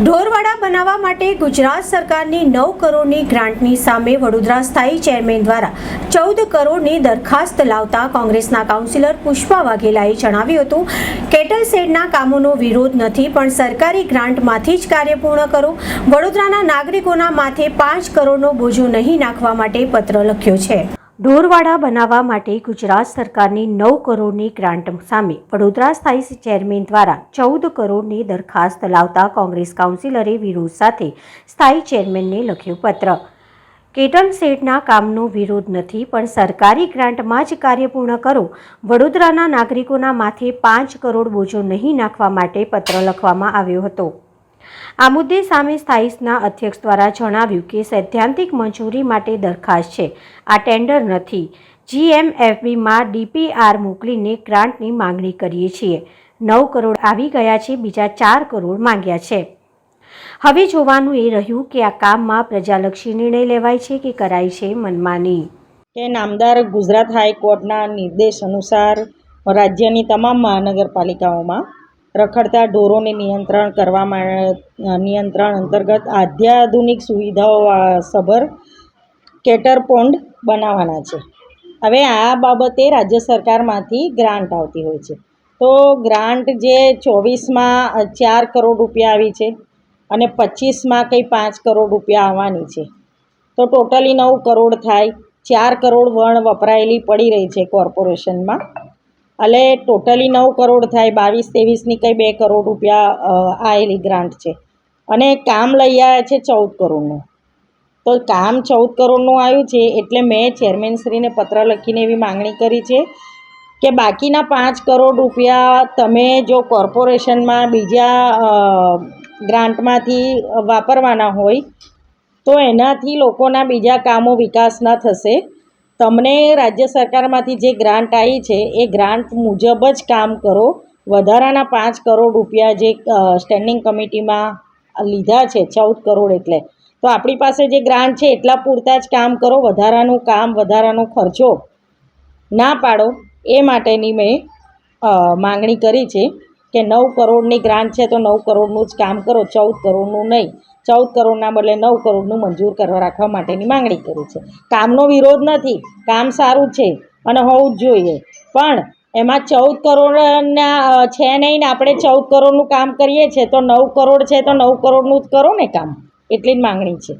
ઢોરવાડા બનાવવા માટે ગુજરાત સરકારની નવ કરોડની ગ્રાન્ટની સામે વડોદરા સ્થાયી ચેરમેન દ્વારા ચૌદ કરોડની દરખાસ્ત લાવતા કોંગ્રેસના કાઉન્સિલર પુષ્પા વાઘેલાએ જણાવ્યું હતું, કેટલ શેડના કામોનો વિરોધ નથી, પણ સરકારી ગ્રાન્ટમાંથી જ કાર્ય પૂર્ણ કરો. વડોદરાના નાગરિકોના માથે પાંચ કરોડનો બોજો નહીં નાખવા માટે પત્ર લખ્યો છે. ઢોરવાડા બનાવવા માટે ગુજરાત સરકારની નવ કરોડની ગ્રાન્ટ સામે વડોદરા સ્થાયી ચેરમેન દ્વારા ચૌદ કરોડની દરખાસ્ત લાવતા કોંગ્રેસ કાઉન્સિલરે વિરોધ સાથે સ્થાયી ચેરમેનને લખ્યો પત્ર. કેટલ શેડના કામનો વિરોધ નથી, પણ સરકારી ગ્રાન્ટમાં જ કાર્ય પૂર્ણ કરો. વડોદરાના નાગરિકોના માથે પાંચ કરોડ બોજો નહીં નાખવા માટે પત્ર લખવામાં આવ્યો હતો. આ મુદ્દે સામે સ્થાયીના અધ્યક્ષ દ્વારા જણાવ્યું કે સૈદ્ધાંતિક મંજૂરી માટે દરખાસ્ત છે. આ ટેન્ડર નથી. જીએમએફબીમાં ડીપીઆર મોકલીને ગ્રાન્ટની માંગણી કરીએ છીએ. નવ કરોડ આવી ગયા છે, બીજા ચાર કરોડ માંગ્યા છે. હવે જોવાનું એ રહ્યું કે આ કામમાં પ્રજાલક્ષી નિર્ણય લેવાય છે કે કરાય છે મનમાની. કે નામદાર ગુજરાત હાઈકોર્ટના નિર્દેશ અનુસાર રાજ્યની તમામ મહાનગરપાલિકાઓમાં રખડતા ઢોરોને નિયંત્રણ કરવામાં નિયંત્રણ અંતર્ગત અત્યાધુનિક સુવિધાઓ સભર કેટર પોન્ડ બનાવવાના છે. હવે આ બાબતે રાજ્ય સરકારમાંથી ગ્રાન્ટ આવતી હોય છે. તો ગ્રાન્ટ જે ચોવીસમાં ચાર કરોડ રૂપિયા આવી છે અને પચીસમાં કંઈ પાંચ કરોડ રૂપિયા આવવાની છે. તો ટોટલી નવ કરોડ થાય. ચાર કરોડ વણ વપરાયેલી પડી રહી છે કોર્પોરેશનમાં. એટલે ટોટલી નવ કરોડ થાય, બાવીસ ત્રેવીસની કંઈ બે કરોડ રૂપિયા આવેલી ગ્રાન્ટ છે. અને કામ લઈ આવ્યા છે ચૌદ કરોડનું. તો કામ ચૌદ કરોડનું આવ્યું છે એટલે મેં ચેરમેનશ્રીને પત્ર લખીને એવી માંગણી કરી છે કે બાકીના પાંચ કરોડ રૂપિયા તમે જો કોર્પોરેશનમાં બીજા ગ્રાન્ટમાંથી વાપરવાના હોય, તો એનાથી લોકોના બીજા કામો વિકાસના થશે. તમને રાજ્ય સરકારમાંથી જે ગ્રાન્ટ આવી છે, એ ગ્રાન્ટ મુજબ જ કામ કરો. વધારાના પાંચ કરોડ રૂપિયા જે સ્ટેન્ડિંગ કમિટીમાં લીધા છે, ચૌદ કરોડ એટલે. તો આપણી પાસે જે ગ્રાન્ટ છે, એટલા પૂરતા જ કામ કરો, વધારાનું કામ, વધારાનો ખર્ચો ના પાડો. એ માટેની મેં માગણી કરી છે. કે નવ કરોડની ગ્રાન્ટ છે તો નવ કરોડનું જ કામ કરો, ચૌદ કરોડનું નહીં. ચૌદ કરોડના બદલે નવ કરોડનું મંજૂર કરવા રાખવા માટેની માંગણી કરી છે. કામનો વિરોધ નથી, કામ સારું છે અને હોવું જ જોઈએ. પણ એમાં ચૌદ કરોડના છે નહીં ને આપણે ચૌદ કરોડનું કામ કરીએ છીએ તો નવ કરોડ છે તો નવ કરોડનું જ કરો ને કામ. એટલી જ માંગણી છે.